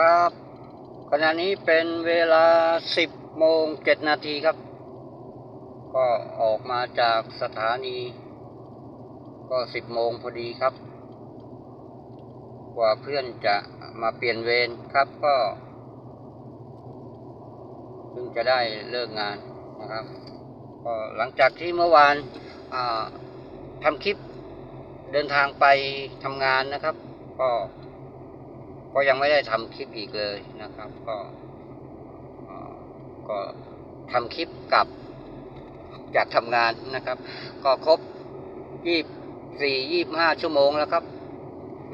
ครับ ขณะนี้เป็นเวลา 10 โมง 7 นาทีครับ ก็ออกมาจากสถานี ก็ 10 โมงพอดีครับ กว่าเพื่อนจะมาเปลี่ยนเวรครับก็เพิ่งจะได้เลิกงานนะครับ ก็หลังจากที่เมื่อวานาทำคลิปเดินทางไปทำงานนะครับ ก็ ก็ยังไม่ได้ทำคลิปอีกเลยนะครับ ก็ก็ทำคลิปกลับจากทำงานนะครับ ก็ครบยี่สี่ยี่ห้าชั่วโมงแล้วครับ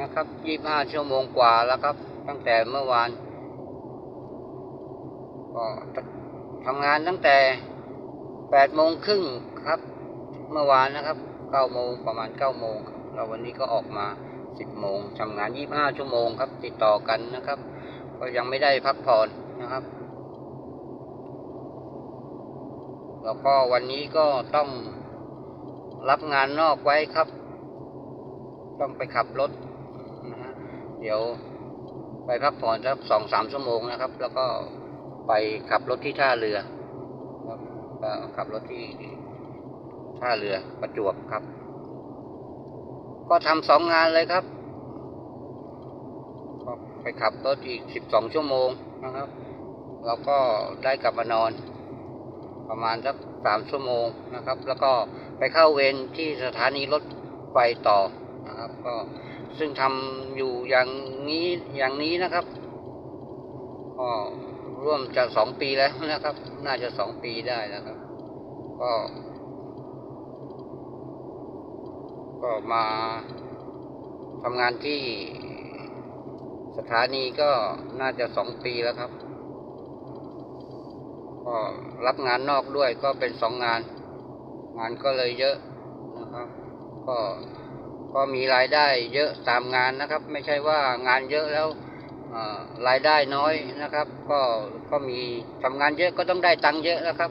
นะครับยี่ห้าชั่วโมงกว่าแล้วครับ ตั้งแต่เมื่อวานก็ทำงานตั้งแต่แปดโมงครึ่งครับ เมื่อวานนะครับเก้าโมงประมาณเก้าโมงครับแล้ววันนี้ก็ออกมา สิบโมงทำงานยี่บห้าชั่วโมงครับ ติดต่อกันนะครับ ก็ยังไม่ได้พักผ่อนนะครับ แล้วก็วันนี้ก็ต้องรับงานนอกไว้ครับ ต้องไปขับรถนะฮะเดี๋ยวไปพักผ่อนสักสองสามชั่วโมงนะครับ แล้วก็ไปขับรถที่ท่าเรือครับขับรถที่ท่าเรือประจวบครับ ก็ทำสองงานเลยครับ ไปขับรถอีกสิบสองชั่วโมงนะครับแล้วก็ได้กลับมานอน ประมาณสักสามชั่วโมงนะครับ แล้วก็ไปเข้าเวรที่สถานีรถไฟต่อนะครับ ก็ซึ่งทำอยู่อย่างนี้อย่างนี้นะครับก็ร่วมจะสองปีแล้วนะครับ น่าจะสองปีได้แล้วครับ ก็ ก็มาทำงานที่สถานีก็น่าจะสองปีแล้วครับ ก็รับงานนอกด้วยก็เป็นสองงาน งานก็เลยเยอะนะครับ ก็ก็มีรายได้เยอะตามงานนะครับ ไม่ใช่ว่างานเยอะแล้วรายได้น้อยนะครับ ก็ก็มีทำงานเยอะก็ต้องได้ตังค์เยอะนะครับ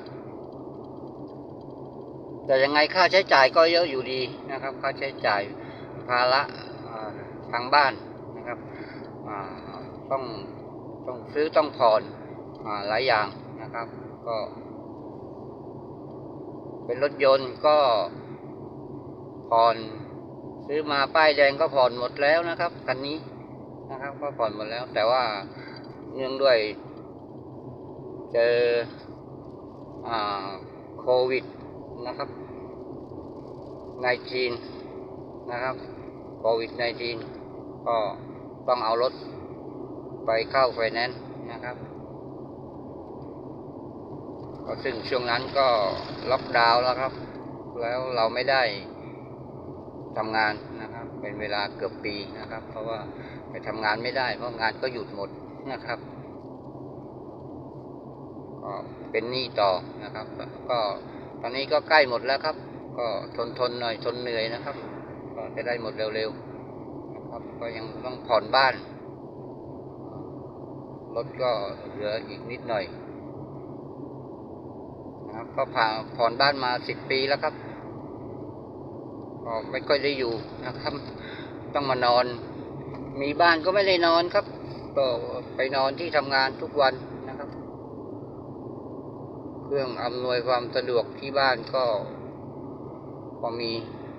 แต่ยังไงค่าใช้จ่ายก็เยอะอยู่ดีนะครับ ค่าใช้จ่ายภาระทางบ้านนะครับต้องต้องซื้อต้องผ่อนอหลายอย่างนะครับ ก็ เป็นรถยนต์ก็ผ่อนซื้อมาป้ายแดงก็ผ่อนหมดแล้วนะครับคันนี้นะครับ ก็ผ่อนหมดแล้ว แต่ว่าเนื่องด้วย เจออโควิดนะครับ ในจีนนะครับโควิดในจีนก็ต้องเอารถไปเข้าไฟแนนซ์นะครับก็ซึ่งช่วงนั้นก็ล็อกดาวน์แล้วครับ แล้วเราไม่ได้ทำงานนะครับ เป็นเวลาเกือบปีนะครับ เพราะว่าไปทำงานไม่ได้ เพราะงานก็หยุดหมดนะครับก็เป็นหนี้ต่อนะครับ ก็ตอนนี้ก็ใกล้หมดแล้วครับ ก็ทนทนหน่อยทนเหนื่อยนะครับ ก็จะได้หมดเร็วๆนะครับก็ยังต้องผ่อนบ้านรถก็เหลืออีกนิดหน่อยนะครับก็ผ่าผ่อนบ้านมาสิบปีแล้วครับก็ไม่ค่อยได้อยู่นะครับ ต้องมานอน มีบ้านก็ไม่ได้นอนครับก็ไปนอนที่ทำงานทุกวันนะครับ เครื่องอำนวยความสะดวกที่บ้านก็ พอมี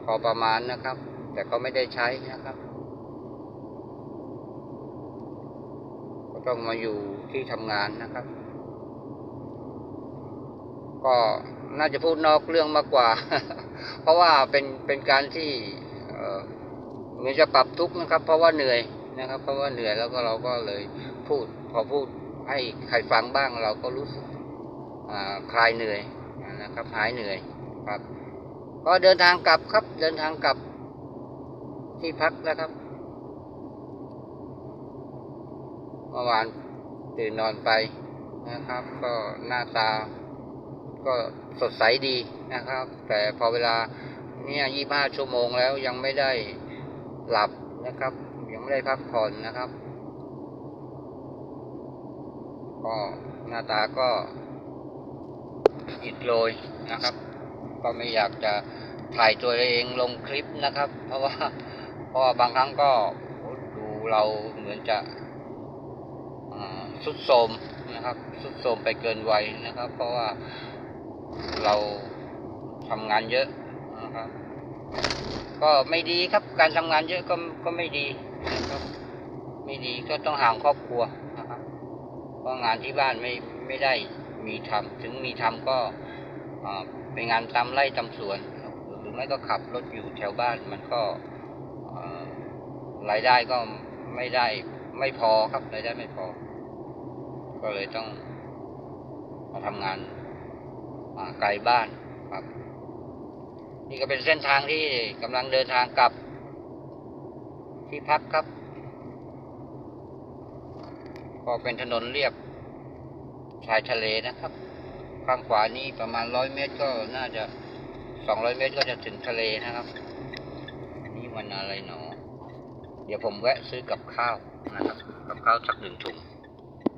พอประมาณนะครับ แต่ก็ไม่ได้ใช้นะครับ ก็ต้องมาอยู่ที่ทำงานนะครับ ก็น่าจะพูดนอกเรื่องมากกว่า เพราะว่าเป็นเป็นการที่เออเหมือนจะปรับทุกข์นะครับ เพราะว่าเหนื่อยนะครับ เพราะว่าเหนื่อยแล้วก็เราก็เลยพูด พอพูดให้ใครฟังบ้างเราก็รู้สึกคลายเหนื่อยนะครับหายเหนื่อยครับ ก็เดินทางกลับครับ เดินทางกลับ ที่พักแล้วครับเมื่อวานตื่นนอนไปนะครับ ก็หน้าตา ก็สดใสดีนะครับ แต่พอเวลาเนี่ยยี่ห้าชั่วโมงแล้วยังไม่ได้หลับนะครับ ยังไม่ได้พักผ่อนนะครับ ก็หน้าตาก็อิดโรยนะครับ ก็ไม่อยากจะถ่ายตัวเองลงคลิปนะครับ เพราะว่าเพราะบางครั้งก็ดูเราเหมือนจะสุดโทมนะครับ สุดโทมไปเกินวัยนะครับ เพราะว่าเราทำงานเยอะนะครับ ก็ไม่ดีครับการทำงานเยอะก็ก็ไม่ดีนะครับไม่ดีก็ต้องห่างครอบครัวนะครับเพราะงานที่บ้านไม่ไม่ได้มีทำถึงมีทำก็ อ่าเป็นงานตามไร่ตามสวน หรือไม่ก็ขับรถอยู่แถวบ้านมันก็รายได้ก็ไม่ได้ไม่พอครับรายได้ไม่พอ ก็เลยต้องมาทำงานอ่าไกลบ้านครับ นี่ก็เป็นเส้นทางที่กำลังเดินทางกลับ ที่พักครับ ก็เป็นถนนเรียบชายทะเลนะครับ ข้างขวานี้ประมาณร้อยเมตรก็น่าจะสองร้อยเมตรก็จะถึงทะเลนะครับ นี่มันอะไรหนอ เดี๋ยวผมแวะซื้อกับข้าวนะครับ กับข้าวสักหนึ่งถุง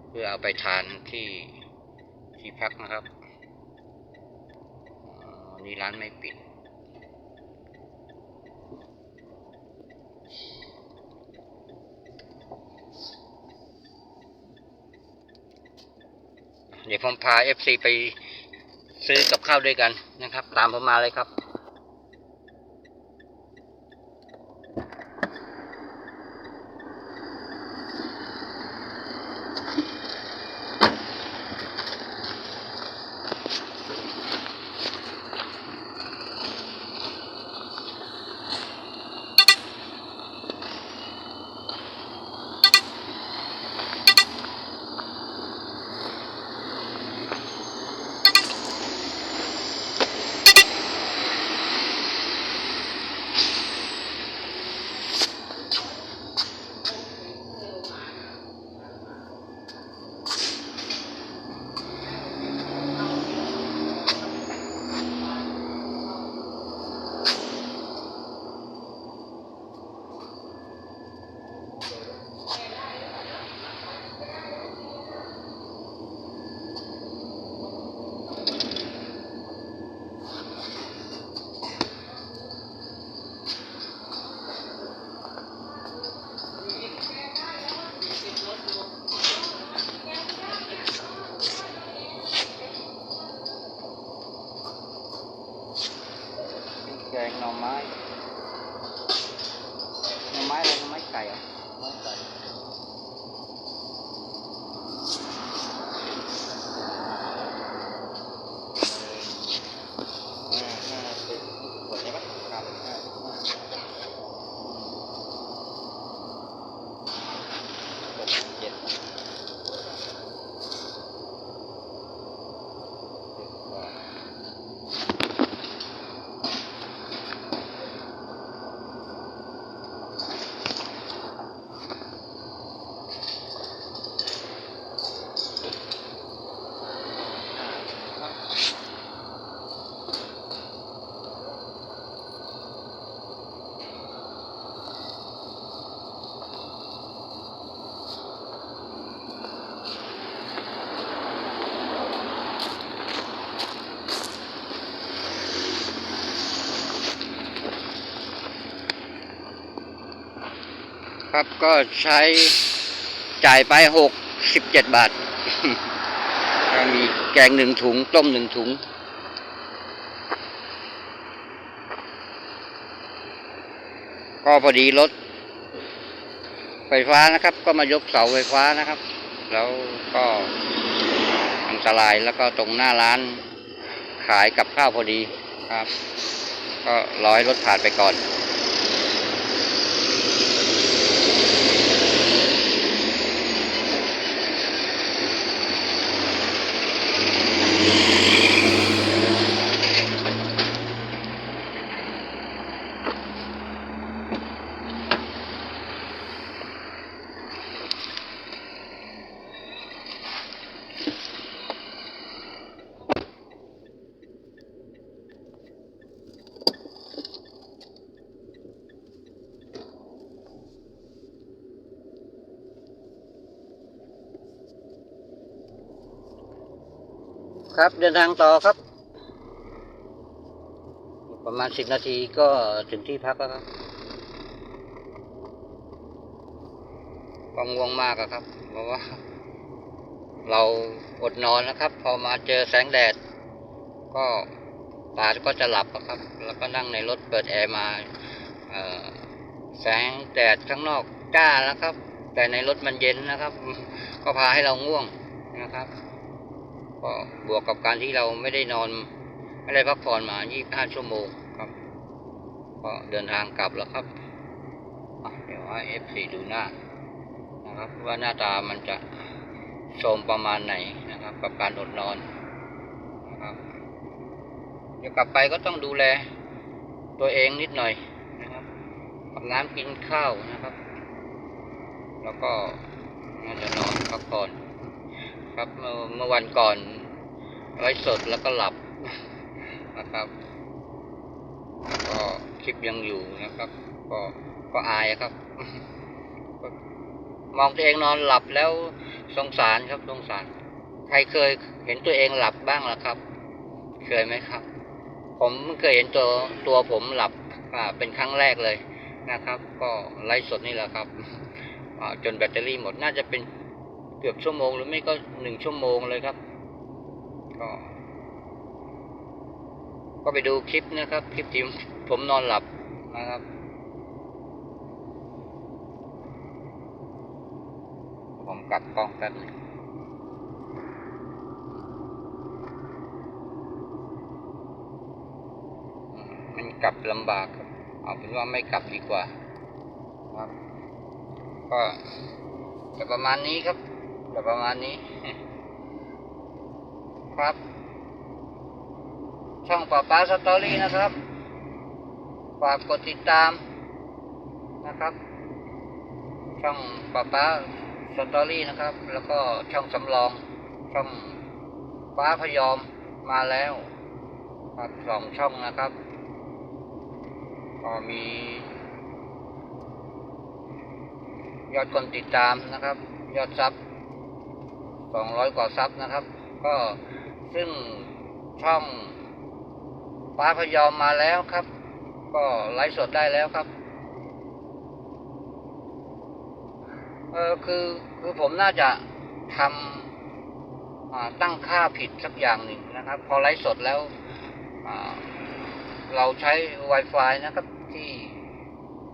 เพื่อเอาไปทานที่ที่พักนะครับอ๋อนี่ร้านไม่ปิด เดี๋ยวผมพาเอฟซีไปซื้อกับข้าวด้วยกันนะครับ ตามผมมาเลยครับ แกงหน่อไม้ หน่อไม้ อะไรหน่อไม้ไก่เหรอะหน่อไม้ไก่เออห้าสิบขวดใช่ไหมครับห้าสิบห้าหกเจ็ดสิบกว่า ครับ ก็ใช้จ่ายไปหกสิบเจ็ดบาทมีแกงหนึ่งถุง ต้มหนึ่งถุง ก็พอดีรถไฟฟ้านะครับ ก็มายกเสาไฟฟ้านะครับ แล้วก็อันตรายแล้วก็ตรงหน้าร้านขายกับข้าวพอดีครับ ก็รอให้รถผ่านไปก่อน ครับเดินทางต่อครับ ประมาณสิบนาทีก็ถึงที่พักแล้วครับก็ง่วงมากอะครับ เพราะว่า เราอดนอนนะครับ พอมาเจอแสงแดด ก็ตาก็จะหลับอะครับ แล้วก็นั่งในรถเปิดแอร์มาแสงแดดข้างนอกจ้านะครับ แต่ในรถมันเย็นนะครับ ก็พาให้เราง่วงนะครับ ก็บวกกับการที่เราไม่ได้นอน ไม่ได้พักผ่อนมา 25 ชั่วโมงครับ ก็เดินทางกลับแล้วครับ เดี๋ยวให้ F4 ดูหน้านะครับ ว่าหน้าตามันจะโทรมประมาณไหนนะครับ กับการอดนอนนะครับเดี๋ยวกลับไปก็ต้องดูแลตัวเองนิดหน่อยนะครับกับน้ำกินข้าวนะครับ แล้วก็น่าจะนอนพักผ่อน ครับ เมื่อวันก่อนไลฟ์สดแล้วก็หลับนะครับก็คลิปยังอยู่นะครับ ก็ก็อายครับ มองตัวเองนอนหลับแล้วสงสารครับสงสาร ใครเคยเห็นตัวเองหลับบ้างล่ะครับ เคยไหมครับ ผมเคยเห็นตัวตัวผมหลับอ่าเป็นครั้งแรกเลยนะครับ ก็ไลฟ์สดนี่แหละครับจนแบตเตอรี่หมดน่าจะเป็น เกือบชั่วโมงหรือไม่ก็หนึ่งชั่วโมงเลยครับ ก็ ก็ไปดูคลิปนะครับ คลิปที่ผมนอนหลับนะครับ ผมกลับกล้องแป๊บนึงอืมมันกลับลำบากครับ เอาเป็นว่าไม่กลับดีกว่า ครับ ก็จะประมาณนี้ครับ จะประมาณนี้ ครับ ช่องป้าป้าสตอรี่นะครับ ฝากกดติดตามนะครับ ช่องป้าป้าสตอรี่นะครับ แล้วก็ช่องสำรอง ช่องป้าพยอมมาแล้วครับสองช่องนะครับ ก็มี ยอดคนติดตามนะครับ ยอดซับ สองร้อยกว่าซับนะครับ ก็ซึ่งช่องป้าพยอมมาแล้วครับ ก็ไลฟ์สดได้แล้วครับ เออคือคือผมน่าจะทำตั้งค่าผิดสักอย่างหนึ่งนะครับ พอไลฟ์สดแล้วเราใช้ Wi-Fi นะครับที่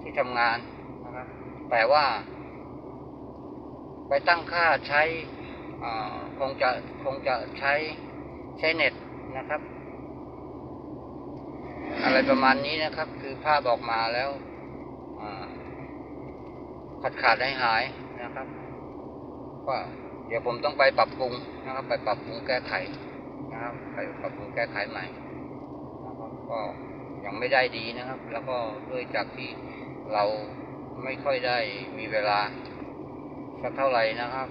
ที่ทำงานนะครับแต่ว่า ไปตั้งค่าใช้ คงจะคงจะใช้ใช้เน็ตนะครับ อะไรประมาณนี้นะครับ คือภาพออกมาแล้วขาดขาดหายหายนะครับก็เดี๋ยวผมต้องไปปรับปรุงนะครับ ไปปรับปรุงแก้ไขนะครับ ไปปรับปรุงแก้ไขใหม่นะครับก็ยังไม่ได้ดีนะครับ แล้วก็ด้วยจากที่เราไม่ค่อยได้มีเวลาสักเท่าไหร่นะครับ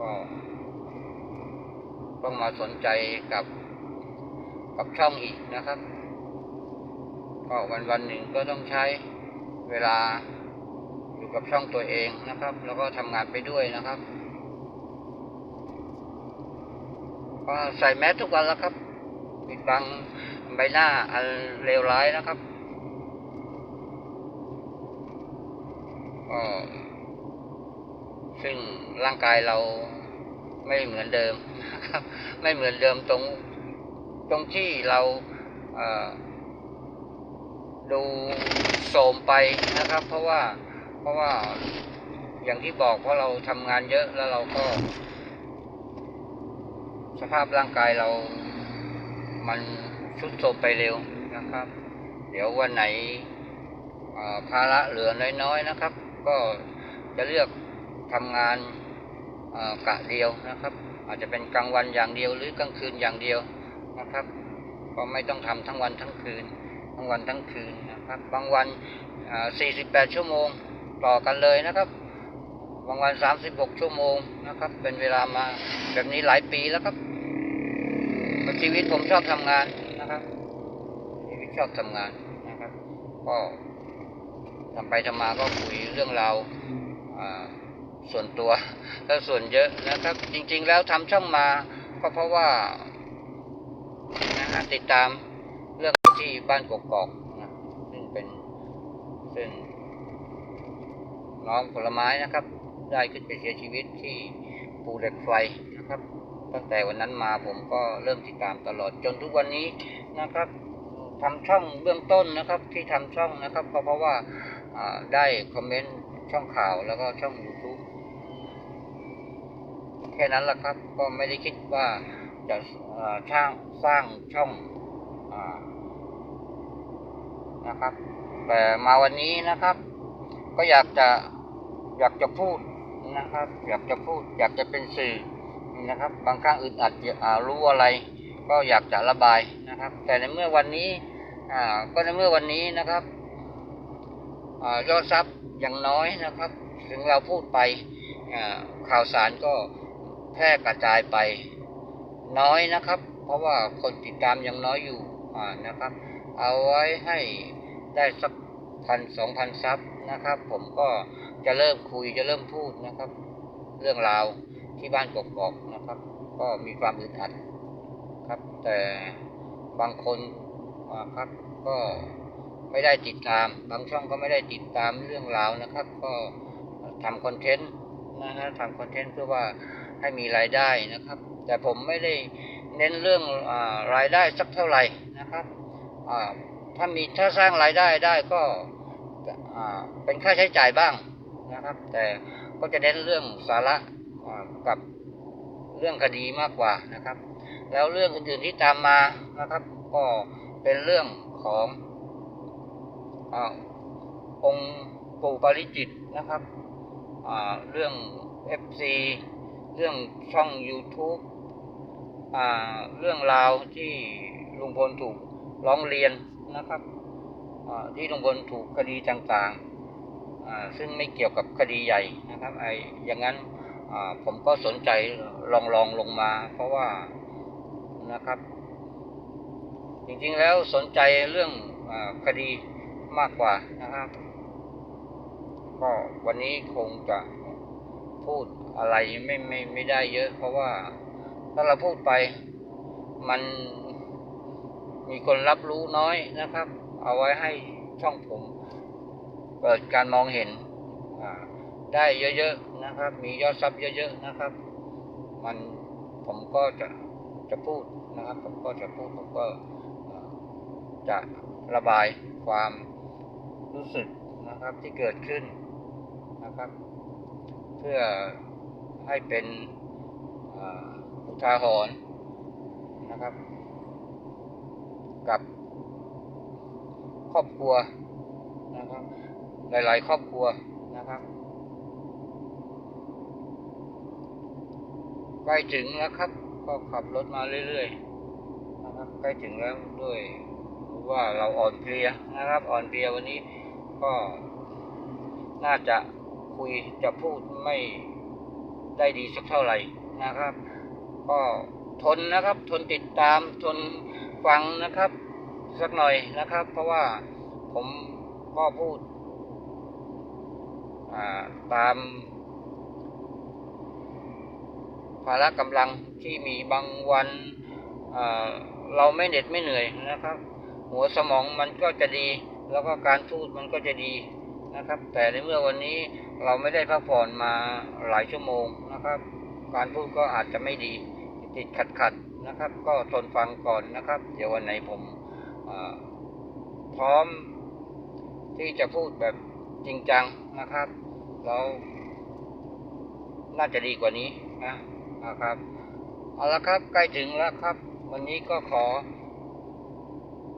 ก็ ต้องมาสนใจกับกับช่องอีกนะครับ ก็วันวันหนึ่งก็ต้องใช้เวลาอยู่กับช่องตัวเองนะครับ แล้วก็ทำงานไปด้วยนะครับก็ใส่แมสทุกวันแล้วครับปิดบังใบหน้าอันเลวร้ายนะครับก็ซึ่งร่างกายเรา ไม่เหมือนเดิมนะครับ ไม่เหมือนเดิมตรงตรงที่เราเดูโสมไปนะครับ เพราะว่าเพราะว่าอย่างที่บอกเพราะเราทำงานเยอะแล้วเราก็ สภาพร่างกายเรามันทรุดโทรมไปเร็วนะครับ เดี๋ยววันไหนภาระเหลือน้อยๆนะครับ ก็จะเลือกทำงาน กะเดียวนะครับ อาจจะเป็นกลางวันอย่างเดียวหรือกลางคืนอย่างเดียวนะครับก็ไม่ต้องทำทั้งวันทั้งคืน ทั้งวันทั้งคืนนะครับ บางวันอ่า48 ชั่วโมงต่อกันเลยนะครับ บางวัน 36 ชั่วโมงนะครับ เป็นเวลามาแบบนี้หลายปีแล้วครับชีวิตผมชอบทำงานนะครับชีวิตชอบทำงานนะครับ ก็ทำไปทำมาก็คุยเรื่องราวอ่า ส่วนตัวแล้วส่วนเยอะนะครับจริงๆแล้วทำช่องมาก็เพราะว่านะฮะติดตามเรื่องที่บ้านกกอกนะซึ่งเป็นซึ่งน้องผลไม้นะครับ ได้ขึ้นไปเสียชีวิตที่ภูเหล็กไฟนะครับ ตั้งแต่วันนั้นมาผมก็เริ่มติดตามตลอดจนทุกวันนี้นะครับทำช่องเบื้องต้นนะครับที่ทำช่องนะครับ ก็เพราะว่าอ่าได้คอมเมนต์ช่องข่าวแล้วก็ช่อง y o u แค่นั้นแหละครับ ก็ไม่ได้คิดว่าจะช่างสร้างช่องอนะครับ แต่มาวันนี้นะครับ ก็อยากจะอยากจะพูดนะครับ อยากจะพูด อยากจะเป็นสื่อนะครับ บางครั้งอึดอัดรู้อะไร ก็อยากจะระบายนะครับ แต่ในเมื่อวันนี้ก็ในเมื่อวันนี้นะครับอยอดทรัพย์อย่างน้อยนะครับ ถึงเราพูดไปข่าวสารก็ แพร่กระจายไปน้อยนะครับ เพราะว่าคนติดตามยังน้อยอยู่อ่านะครับ เอาไว้ให้ได้สักพันสองพันซับนะครับ ผมก็จะเริ่มคุยจะเริ่มพูดนะครับ เรื่องราวที่บ้านกกอกนะครับ ก็มีความอึดอัดครับ แต่บางคนครับก็ไม่ได้ติดตาม บางช่องก็ไม่ได้ติดตามเรื่องราวนะครับ ก็ทำคอนเทนต์นะฮะทำคอนเทนต์เพื่อว่า ให้มีรายได้นะครับ แต่ผมไม่ได้เน้นเรื่องอรายได้สักเท่าไหร่นะครับถ้ามีถ้าสร้างรายได้ได้ก็เป็นค่าใช้จ่ายบ้างนะครับ แต่ก็จะเน้นเรื่องสาระกับเรื่องคดีมากกว่านะครับ แล้วเรื่องอื่นๆที่ตามมานะครับ ก็เป็นเรื่องของอองค์ปู่ปาริจิตนะครับเรื่อง FC เรื่องช่อง YouTube อ่าเรื่องราวที่ลุงพลถูกร้องเรียนนะครับที่ลุงพลถูกคดีต่างๆ ซึ่งไม่เกี่ยวกับคดีใหญ่นะครับไออย่างนั้นผมก็สนใจลองลองลงมา เพราะว่านะครับ จริงๆแล้วสนใจเรื่องอคดีมากกว่านะครับ ก็วันนี้คงจะพูด อะไรไม่ไม่ไม่ได้เยอะ เพราะว่าถ้าเราพูดไปมันมีคนรับรู้น้อยนะครับ เอาไว้ให้ช่องผม เปิดการมองเห็นได้เยอะๆนะครับ มียอดซับเยอะๆนะครับ มันผมก็จะจะพูดนะครับ ผมก็จะพูดผมก็จะระบายความรู้สึกนะครับที่เกิดขึ้นนะครับ เพื่อ ให้เป็นอุทาหรณ์นะครับ กับครอบครัวนะครับ หลาย ๆ ครอบครัวนะครับ ใกล้ถึงแล้วครับ ก็ขับรถมาเรื่อยๆนะครับใกล้ถึงแล้วด้วยรู้ว่าเราอ่อนเพลียนะครับ อ่อนเพลียวันนี้ก็น่าจะคุยจะพูดไม่ ได้ดีสักเท่าไหร่นะครับ ก็ทนนะครับ ทนติดตามทนฟังนะครับ สักหน่อยนะครับ เพราะว่าผมก็พูดตามภาระกำลังที่มีบางวันเราไม่เหน็ดไม่เหนื่อยนะครับ หัวสมองมันก็จะดี แล้วก็การพูดมันก็จะดีนะครับ แต่ในเมื่อวันนี้ เราไม่ได้พักผ่อนมาหลายชั่วโมงนะครับ การพูดก็อาจจะไม่ดีติดขัดขัดๆนะครับ ก็ทนฟังก่อนนะครับ เดี๋ยววันไหนผมพร้อมที่จะพูดแบบจริงจังนะครับ แล้วน่าจะดีกว่านี้นะนะครับเอาละครับใกล้ถึงแล้วครับ วันนี้ก็ขอ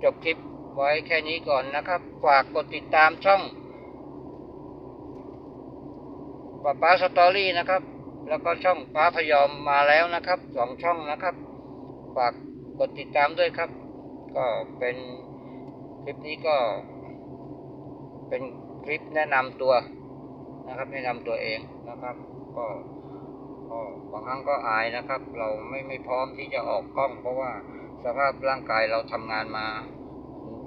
จบคลิปไว้แค่นี้ก่อนนะครับ ฝากกดติดตามช่อง ป้าป้าสตอรี่นะครับ แล้วก็ช่องป้าพยอมมาแล้วนะครับสองช่องนะครับ ฝากกดติดตามด้วยครับ ก็เป็นคลิปนี้ก็ เป็นคลิปแนะนำตัวนะครับ แนะนำตัวเองนะครับ ก็ก็บางครั้งก็อายนะครับ เราไม่ไม่พร้อมที่จะออกกล้อง เพราะว่าสภาพร่างกายเราทำงานมา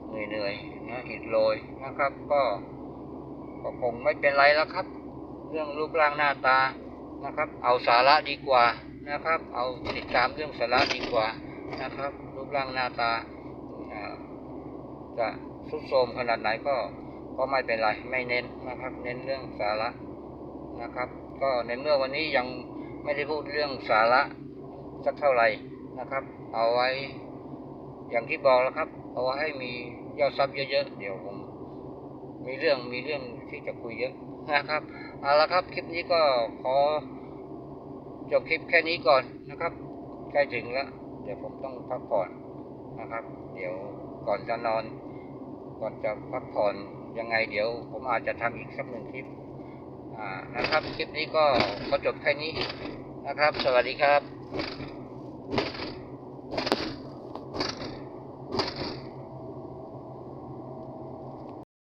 เหนื่อยๆนะอิดโรยนะครับ ก็ก็คงไม่เป็นไรแล้วครับ เรื่องรูปร่างหน้าตานะครับ เอาสาระดีกว่านะครับ เอาติดตามเรื่องสาระดีกว่านะครับ รูปร่างหน้าตาจะสุดโทมขนาดไหนก็ก็ไม่เป็นไรไม่เน้นนะครับ เน้นเรื่องสาระนะครับ ก็ในเมื่อวันนี้ยังไม่ได้พูดเรื่องสาระสักเท่าไหร่นะครับ เอาไว้ อย่างที่บอกแล้วครับ เอาไว้ให้มียอดซับเยอะๆเดี๋ยวผมมีเรื่องมีเรื่องที่จะคุยเยอะนะครับ เอาละครับ คลิปนี้ก็ขอจบคลิปแค่นี้ก่อนนะครับ ใกล้ถึงแล้ว เดี๋ยวผมต้องพักผ่อนนะครับ เดี๋ยวก่อนจะนอน ก่อนจะพักผ่อนยังไงเดี๋ยวผมอาจจะทำอีกสักหนึ่งคลิปนะครับ คลิปนี้ก็ขอจบแค่นี้นะครับ สวัสดีครับ